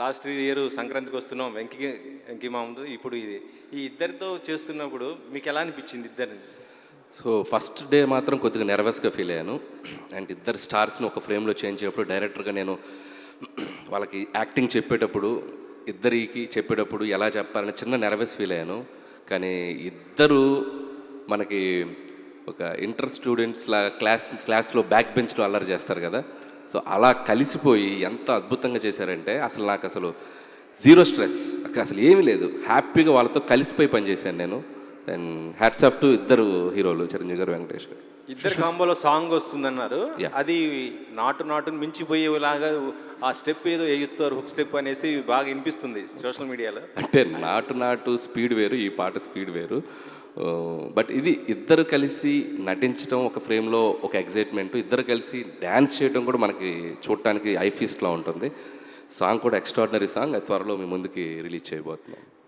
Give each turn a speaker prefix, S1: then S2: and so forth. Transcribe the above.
S1: Last year సంక్రాంతికి వస్తున్నాం వెంకి వెంకి ఉంది ఇప్పుడు ఇది ఈ ఇద్దరితో చేస్తున్నప్పుడు మీకు ఎలా అనిపించింది ఇద్దరిని
S2: సో ఫస్ట్ డే మాత్రం కొద్దిగా నెర్వస్గా ఫీల్ అయ్యాను. అండ్ ఇద్దరు స్టార్స్ని ఒక ఫ్రేమ్లో చేంజ్ చేయప్పుడు డైరెక్టర్గా నేను వాళ్ళకి యాక్టింగ్ చెప్పేటప్పుడు ఇద్దరికి చెప్పేటప్పుడు ఎలా చెప్పాలని చిన్న నెర్వస్ ఫీల్ అయ్యాను. కానీ ఇద్దరు మనకి ఒక ఇంటర్ స్టూడెంట్స్ లా క్లాస్ క్లాస్లో బ్యాక్ బెంచ్లో అల్లరి చేస్తారు కదా. సో అలా కలిసిపోయి ఎంత అద్భుతంగా చేశారంటే అసలు నాకు అసలు జీరో స్ట్రెస్ అసలు ఏమీ లేదు. హ్యాపీగా వాళ్ళతో కలిసిపోయి పనిచేశాను నేను. అండ్ హ్యాట్స్ ఆఫ్ టు ఇద్దరు హీరోలు చిరంజీవి గారు వెంకటేష్ గారు.
S1: ఇద్దరు కాంబోలో సాంగ్ వస్తుందన్నారు. అది నాటు నాటును మించిపోయేలాగా ఆ స్టెప్ ఏదో వేయిస్తారు హుక్ స్టెప్ అనేసి బాగా వినిపిస్తుంది సోషల్ మీడియాలో.
S2: అంటే నాటు నాటు స్పీడ్ వేరు ఈ పాట స్పీడ్ వేరు. బట్ ఇది ఇద్దరు కలిసి నటించడం ఒక ఫ్రేమ్లో ఒక ఎగ్జైట్మెంట్. ఇద్దరు కలిసి డ్యాన్స్ చేయడం కూడా మనకి చూడటానికి ఐ ఫీస్ట్లో ఉంటుంది. సాంగ్ కూడా ఎక్స్ట్రాడినరీ సాంగ్ త్వరలో మీ ముందుకి రిలీజ్ చేయబోతున్నాం.